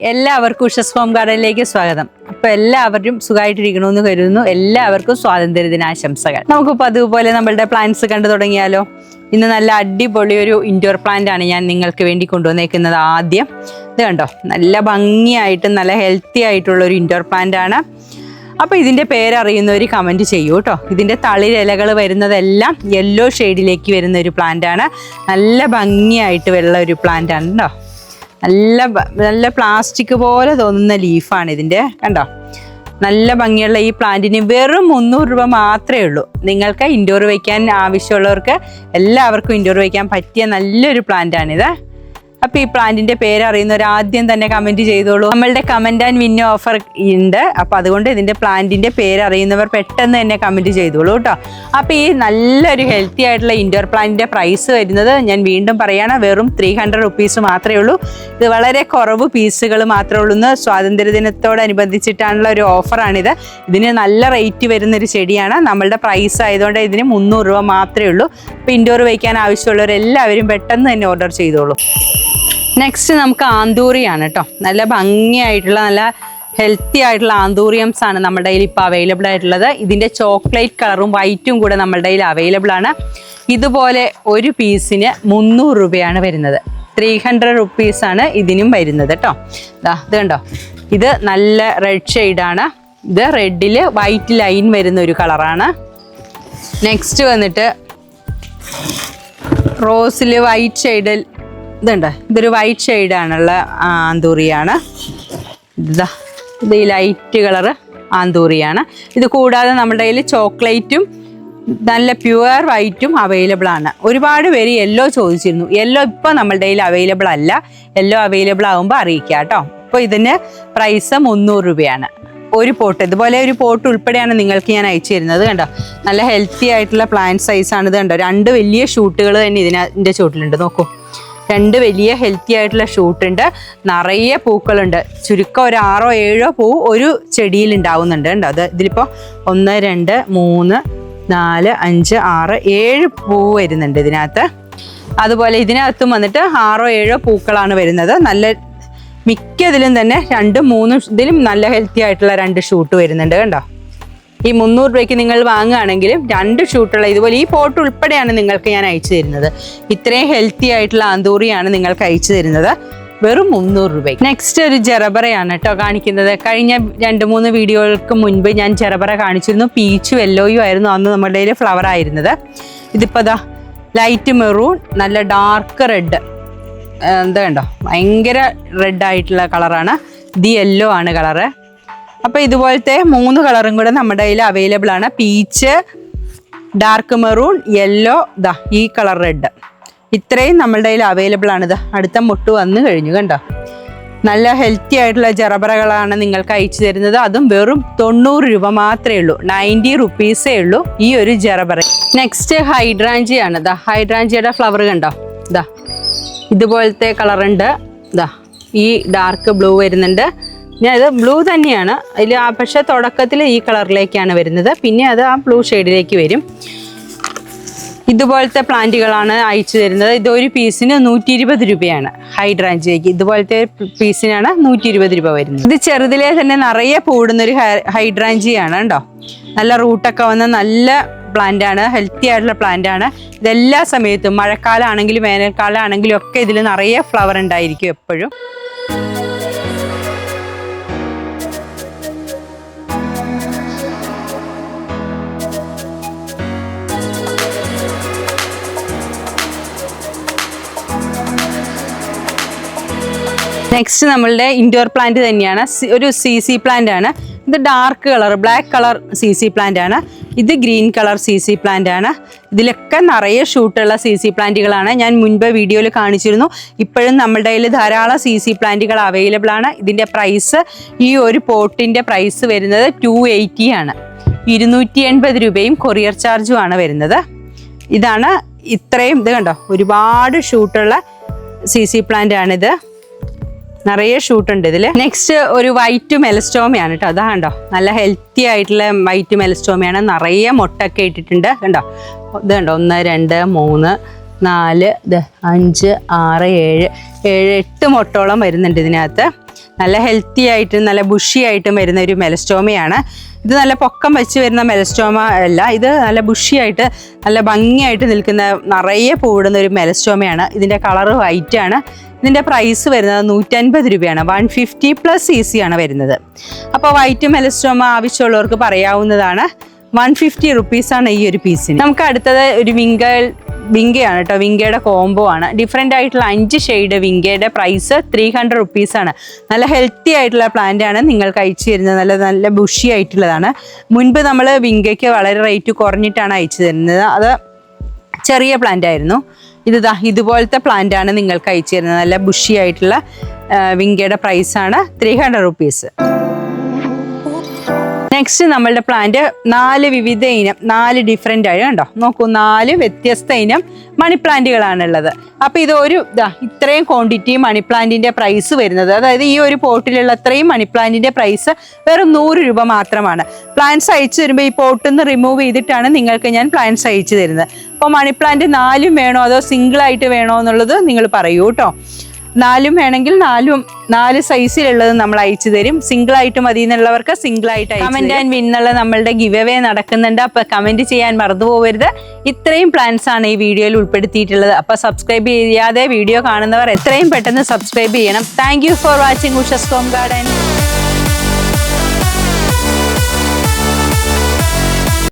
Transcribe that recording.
എല്ലാവർക്കും ഉഷസ് ഹോം ഗാർഡനിലേക്ക് സ്വാഗതം. അപ്പൊ എല്ലാവരും സുഖമായിട്ടിരിക്കണമെന്ന് കരുതുന്നു. എല്ലാവർക്കും സ്വാതന്ത്ര്യ ദിനാശംസകൾ. നമുക്കിപ്പോൾ അതുപോലെ നമ്മളുടെ പ്ലാന്റ്സ് കണ്ടു തുടങ്ങിയാലോ? ഇന്ന് നല്ല അടിപൊളി ഒരു ഇൻഡോർ പ്ലാന്റ് ആണ് ഞാൻ നിങ്ങൾക്ക് വേണ്ടി കൊണ്ടുവന്നേക്കുന്നത് ആദ്യം. ഇത് കണ്ടോ? നല്ല ഭംഗിയായിട്ട് നല്ല ഹെൽത്തി ആയിട്ടുള്ള ഒരു ഇൻഡോർ പ്ലാന്റ് ആണ്. അപ്പോൾ ഇതിന്റെ പേരറിയുന്നവർ കമന്റ് ചെയ്യൂ കേട്ടോ. ഇതിന്റെ തളിരിലകൾ വരുന്നതെല്ലാം യെല്ലോ ഷെയ്ഡിലേക്ക് വരുന്ന ഒരു പ്ലാന്റ് ആണ്. നല്ല ഭംഗിയായിട്ട് വെള്ള ഒരു പ്ലാന്റ് ആണ് കേട്ടോ നല്ല നല്ല പ്ലാസ്റ്റിക് പോലെ തോന്നുന്ന ലീഫാണ് ഇതിന്റെ കണ്ടോ? നല്ല ഭംഗിയുള്ള ഈ പ്ലാന്റിന് വെറും മുന്നൂറ് രൂപ മാത്രമേ ഉള്ളൂ. നിങ്ങൾക്ക് ഇൻഡോർ വയ്ക്കാൻ ആവശ്യമുള്ളവർക്ക് എല്ലാവർക്കും ഇൻഡോർ വയ്ക്കാൻ പറ്റിയ നല്ലൊരു പ്ലാന്റാണിത് അപ്പോൾ ഈ പേര് അറിയുന്നവർ ആദ്യം തന്നെ കമന്റ് ചെയ്തോളൂ. നമ്മളുടെ കമന്റ് ആൻഡ് വിൻ ഓഫർ ഉണ്ട്. അപ്പോൾ അതുകൊണ്ട് ഇതിന്റെ പ്ലാന്റിന്റെ പേര് അറിയുന്നവർ പെട്ടെന്ന് തന്നെ കമന്റ് ചെയ്തോളൂ കേട്ടോ. അപ്പോൾ ഈ നല്ലൊരു ഹെൽത്തി ആയിട്ടുള്ള ഇൻഡോർ പ്ലാന്റിന്റെ പ്രൈസ് വരുന്നത് ഞാൻ വീണ്ടും പറയുകയാണ് വെറും ത്രീ ഹൺഡ്രഡ് റുപ്പീസ് മാത്രമേ ഉള്ളൂ. ഇത് വളരെ കുറവ് പീസുകൾ മാത്രമേ ഉള്ളൂ സ്വാതന്ത്ര്യ സ്വാതന്ത്ര്യദിനത്തോടനുബന്ധിച്ചിട്ടാണുള്ള ഒരു ഓഫറാണിത് ഇതിന് നല്ല റേറ്റ് വരുന്ന ഒരു ചെടിയാണ്. നമ്മളുടെ പ്രൈസ് ആയതുകൊണ്ട് ഇതിന് മുന്നൂറ് രൂപ മാത്രമേ ഉള്ളൂ. അപ്പോൾ ഇൻഡോർ വയ്ക്കാൻ ആവശ്യമുള്ളവരെല്ലാവരും പെട്ടെന്ന് തന്നെ ഓർഡർ ചെയ്തോളൂ. നെക്സ്റ്റ് നമുക്ക് ആന്തൂറിയാണ് കേട്ടോ നല്ല ഭംഗിയായിട്ടുള്ള നല്ല ഹെൽത്തി ആയിട്ടുള്ള ആന്തൂറിയംസ് ആണ് നമ്മുടെ കയ്യിൽ ഇപ്പോൾ അവൈലബിൾ ആയിട്ടുള്ളത്. ഇതിന്റെ ചോക്ലേറ്റ് കളറും വൈറ്റും കൂടെ നമ്മുടെ കയ്യിൽ അവൈലബിൾ ആണ്. ഇതുപോലെ ഒരു പീസിന് മുന്നൂറ് രൂപയാണ് വരുന്നത്. ത്രീ ഹൺഡ്രഡ് റുപ്പീസാണ് ഇതിനും വരുന്നത് കേട്ടോ ഇത് കണ്ടോ? ഇത് നല്ല റെഡ് ഷെയ്ഡാണ് ഇത് റെഡിൽ വൈറ്റ് ലൈൻ വരുന്ന ഒരു കളറാണ് നെക്സ്റ്റ് വന്നിട്ട് റോസിൽ വൈറ്റ് ഷെയ്ഡിൽ ഇതുണ്ട്. ഇതൊരു വൈറ്റ് ഷെയ്ഡാണുള്ള ആന്തൂറിയാണ് ഇതാ ഇത് ഈ ലൈറ്റ് കളറ് ആന്തൂറിയാണ് ഇത് കൂടാതെ നമ്മുടെ കയ്യിൽ ചോക്ലേറ്റും നല്ല പ്യുവർ വൈറ്റും അവൈലബിൾ ആണ്. ഒരുപാട് പേര് യെല്ലോ ചോദിച്ചിരുന്നു. യെല്ലോ ഇപ്പോൾ നമ്മളുടെ കയ്യിൽ അവൈലബിൾ അല്ല. യെല്ലോ അവൈലബിൾ ആകുമ്പോൾ അറിയിക്കുക കേട്ടോ. അപ്പോൾ ഇതിന് പ്രൈസ് മുന്നൂറ് രൂപയാണ്. ഒരു പോട്ട് ഇതുപോലെ ഒരു പോട്ട് ഉൾപ്പെടെയാണ് നിങ്ങൾക്ക് ഞാൻ അയച്ചു തരുന്നത് കണ്ടോ? നല്ല ഹെൽത്തി ആയിട്ടുള്ള പ്ലാന്റ് സൈസാണ് ഇത് കണ്ടോ? രണ്ട് വലിയ ഷൂട്ടുകൾ തന്നെ ഇതിന്റെ ചുവട്ടിലുണ്ട്. നോക്കൂ. രണ്ട് വലിയ ഹെൽത്തി ആയിട്ടുള്ള ഷൂട്ട് ഉണ്ട്. നിറയെ പൂക്കളുണ്ട്. ചുരുക്കം ഒരു ആറോ ഏഴോ പൂ ഒരു ചെടിയിൽ ഉണ്ടാവുന്നുണ്ട് കേട്ടോ. അത് ഇതിലിപ്പോൾ ഒന്ന് രണ്ട് മൂന്ന് നാല് അഞ്ച് ആറ് ഏഴ് പൂ വരുന്നുണ്ട് ഇതിനകത്ത്. അതുപോലെ ഇതിനകത്തും വന്നിട്ട് ആറോ ഏഴോ പൂക്കളാണ് വരുന്നത്. നല്ല മിക്ക മിക്കതിലും തന്നെ രണ്ടും മൂന്നും ഇതിലും നല്ല ഹെൽത്തി ആയിട്ടുള്ള രണ്ട് ഷൂട്ട് വരുന്നുണ്ട് കണ്ടോ ഈ മുന്നൂറ് രൂപയ്ക്ക് നിങ്ങൾ വാങ്ങുകയാണെങ്കിലും രണ്ട് ഷൂട്ടുള്ള ഇതുപോലെ ഈ ഫോട്ടോ ഉൾപ്പെടെയാണ് നിങ്ങൾക്ക് ഞാൻ അയച്ചു തരുന്നത്. ഇത്രയും ഹെൽത്തി ആയിട്ടുള്ള ആന്തൂറിയാണ് നിങ്ങൾക്ക് അയച്ചു തരുന്നത്. വെറും മുന്നൂറ് രൂപയ്ക്ക്. നെക്സ്റ്റ് ഒരു ജെറബറയാണ് കേട്ടോ കാണിക്കുന്നത്. കഴിഞ്ഞ രണ്ട് മൂന്ന് വീഡിയോകൾക്ക് മുൻപ് ഞാൻ ജെറബറ കാണിച്ചിരുന്നു. പീച്ചും വെല്ലോയും ആയിരുന്നു അന്ന് നമ്മുടെ കയ്യിൽ ഫ്ലവർ ആയിരുന്നത്. ഇതിപ്പോൾ ദാ ലൈറ്റ് മെറൂൺ നല്ല ഡാർക്ക് റെഡ് എന്താ കണ്ടോ? ഭയങ്കര റെഡ് ആയിട്ടുള്ള കളറാണ് ദി യെല്ലോ ആണ് കളറ് അപ്പോൾ ഇതുപോലത്തെ മൂന്ന് കളറും കൂടെ നമ്മുടെ കയ്യിൽ അവൈലബിൾ ആണ്. പീച്ച് ഡാർക്ക് മെറൂൺ യെല്ലോ ദാ ഈ കളർ റെഡ് ഇത്രയും നമ്മളുടെ കയ്യിൽ അവൈലബിൾ ആണിത് അടുത്ത മുട്ട് വന്നു കഴിഞ്ഞു കണ്ടോ? നല്ല ഹെൽത്തി ആയിട്ടുള്ള ജറബറകളാണ് നിങ്ങൾക്ക് അയച്ചു തരുന്നത്. അതും വെറും തൊണ്ണൂറ് രൂപ മാത്രമേ ഉള്ളൂ. നയന്റി റുപ്പീസേ ഉള്ളൂ ഈ ഒരു ജറബറ. നെക്സ്റ്റ് ഹൈഡ്രാഞ്ചിയാണ് ദാ ഹൈഡ്രാഞ്ചിയുടെ ഫ്ലവർ കണ്ടോ? ദാ ഇതുപോലത്തെ കളറുണ്ട്. ദാ ഈ ഡാർക്ക് ബ്ലൂ വരുന്നുണ്ട്. ഞാൻ ഇത് ബ്ലൂ തന്നെയാണ്. അതിൽ ആ പക്ഷേ തുടക്കത്തിൽ ഈ കളറിലേക്കാണ് വരുന്നത്. പിന്നെ അത് ആ ബ്ലൂ ഷെയ്ഡിലേക്ക് വരും. ഇതുപോലത്തെ പ്ലാന്റുകളാണ് അയച്ചു തരുന്നത്. ഇത് ഒരു പീസിന് നൂറ്റി ഇരുപത് രൂപയാണ് ഹൈഡ്രാഞ്ചിലേക്ക്. ഇതുപോലത്തെ പീസിനാണ് നൂറ്റി ഇരുപത് രൂപ വരുന്നത്. ഇത് ചെറുതിലെ തന്നെ നിറയെ പൂടുന്നൊരു ഹൈഡ്രാഞ്ചിയാണ് കേട്ടോ. നല്ല റൂട്ടൊക്കെ വന്ന നല്ല പ്ലാന്റാണ്. ഹെൽത്തി ആയിട്ടുള്ള പ്ലാന്റാണ്. ഇതെല്ലാ സമയത്തും മഴക്കാലമാണെങ്കിലും വേനൽക്കാലമാണെങ്കിലും ഒക്കെ ഇതിൽ നിറയെ ഫ്ലവർ ഉണ്ടായിരിക്കും എപ്പോഴും. നെക്സ്റ്റ് നമ്മളുടെ ഇൻഡോർ പ്ലാന്റ് തന്നെയാണ്. ഒരു സി സി പ്ലാന്റ് ആണ്. ഇത് dark colour black colour Z Z plant ആണ്. ഇത് green colour Z Z plant ആണ്. ഇതിലൊക്കെ നിറയെ ഷൂട്ടുള്ള സി സി പ്ലാന്റുകളാണ് ഞാൻ മുൻപ് വീഡിയോയിൽ കാണിച്ചിരുന്നു. ഇപ്പോഴും നമ്മളുടെ കയ്യിൽ ധാരാളം സി സി പ്ലാന്റുകൾ അവൈലബിൾ ആണ്. ഇതിന്റെ പ്രൈസ് ഈ ഒരു പോട്ടിന്റെ പ്രൈസ് വരുന്നത് ടു എയ്റ്റി ആണ്. ഇരുന്നൂറ്റി എൺപത് രൂപയും കൊറിയർ ചാർജും ആണ് വരുന്നത്. ഇതാണ് ഇത്രയും ഇത് കണ്ടോ? ഒരുപാട് ഷൂട്ടുള്ള സി സി പ്ലാന്റ് ആണിത്. നിറയെ ഷൂട്ട് ഉണ്ട് ഇതിൽ നെക്സ്റ്റ് ഒരു വൈറ്റ് മെലസ്റ്റോമയാണ് കേട്ടോ അതാ കണ്ടോ. നല്ല ഹെൽത്തി ആയിട്ടുള്ള വൈറ്റ് മെലസ്റ്റോമയാണ് നിറയെ മുട്ടൊക്കെ ഇട്ടിട്ടുണ്ട്. കണ്ടോ? ഇത് കണ്ടോ? ഒന്ന് രണ്ട് മൂന്ന് നാല് ഇത് അഞ്ച് ആറ് ഏഴ് ഏഴ് എട്ട് മുട്ടോളം വരുന്നുണ്ട് ഇതിനകത്ത്. നല്ല ഹെൽത്തി ആയിട്ടും നല്ല ബുഷി ആയിട്ടും വരുന്ന ഒരു മെലസ്റ്റോമയാണ് ഇത് നല്ല പൊക്കം വെച്ച് വരുന്ന മെലസ്റ്റോമ അല്ല. ഇത് നല്ല ബുഷിയായിട്ട് നല്ല ഭംഗിയായിട്ട് നിൽക്കുന്ന നിറയെ പൂവിടുന്ന ഒരു മെലസ്റ്റോമയാണ് ഇതിന്റെ കളറ് വൈറ്റ് ആണ്. ഇതിന്റെ പ്രൈസ് വരുന്നത് നൂറ്റൻപത് രൂപയാണ്. One fifty plus Z Z ആണ് വരുന്നത്. അപ്പോൾ വൈറ്റ് മെലസ്റ്റോമ ആവശ്യമുള്ളവർക്ക് പറയാവുന്നതാണ്. വൺ ഫിഫ്റ്റി റുപ്പീസാണ് ഈ ഒരു പീസിന് നമുക്ക് അടുത്തത് ഒരു വിങ്കൽ വിങ്കയാണ് കേട്ടോ വിങ്കയുടെ കോംബോ ആണ്. ഡിഫറെന്റ് ആയിട്ടുള്ള അഞ്ച് ഷെയ്ഡ് വിങ്കയുടെ പ്രൈസ് ത്രീ ഹൺഡ്രഡ് റുപ്പീസാണ് നല്ല ഹെൽത്തി ആയിട്ടുള്ള പ്ലാന്റ് ആണ് നിങ്ങൾക്ക് അയച്ചു തരുന്നത്. നല്ല നല്ല ബുഷി ആയിട്ടുള്ളതാണ്. മുൻപ് നമ്മൾ വിങ്കയ്ക്ക് വളരെ റേറ്റ് കുറഞ്ഞിട്ടാണ് അയച്ചു തരുന്നത്. അത് ചെറിയ പ്ലാന്റ് ആയിരുന്നു. ഇത് ഇതുപോലത്തെ പ്ലാന്റ് ആണ് നിങ്ങൾക്ക് അയച്ചു തരുന്നത്. നല്ല ബുഷി ആയിട്ടുള്ള വിങ്കയുടെ പ്രൈസാണ് ത്രീ ഹൺഡ്രഡ് റുപ്പീസ് നെക്സ്റ്റ് നമ്മളുടെ പ്ലാന്റ് നാല് വിവിധ ഇനം നാല് ഡിഫറെന്റ് ആയി കണ്ടോ? നോക്കൂ നാല് വ്യത്യസ്ത ഇനം മണി പ്ലാന്റുകളാണുള്ളത് അപ്പോൾ ഇത് ഒരു ഇത്രയും ക്വാണ്ടിറ്റി മണി പ്ലാന്റിന്റെ പ്രൈസ് വരുന്നത്. അതായത് ഈ ഒരു പോട്ടിലുള്ള അത്രയും മണി പ്ലാന്റിന്റെ പ്രൈസ് വെറും നൂറ് രൂപ മാത്രമാണ്. പ്ലാന്റ്സ് അയച്ചു തരുമ്പോൾ ഈ പോട്ടിൽ നിന്ന് റിമൂവ് ചെയ്തിട്ടാണ് നിങ്ങൾക്ക് ഞാൻ പ്ലാന്റ്സ് അയച്ചു തരുന്നത്. അപ്പോൾ മണി പ്ലാന്റ് നാലും വേണോ അതോ സിംഗിൾ ആയിട്ട് വേണോ എന്നുള്ളത് നിങ്ങൾ പറയൂ കേട്ടോ നാലും വേണമെങ്കിൽ നാലും നാല് സൈസിലുള്ളത് നമ്മൾ അയച്ചു തരും. സിംഗിൾ ആയിട്ട് മതി എന്നുള്ളവർക്ക് സിംഗിൾ ആയിട്ട് കമന്റ് ആൻഡ് വിൻ എന്നുള്ള നമ്മളുടെ ഗിവ് അവേ നടക്കുന്നുണ്ട്. അപ്പൊ കമന്റ് ചെയ്യാൻ മറന്നുപോകരുത്. ഇത്രയും പ്ലാൻസ് ആണ് ഈ വീഡിയോയിൽ ഉൾപ്പെടുത്തിയിട്ടുള്ളത്. അപ്പൊ സബ്സ്ക്രൈബ് ചെയ്യാതെ വീഡിയോ കാണുന്നവർ എത്രയും പെട്ടെന്ന് സബ്സ്ക്രൈബ് ചെയ്യണം. Thank you for watching Ushas home garden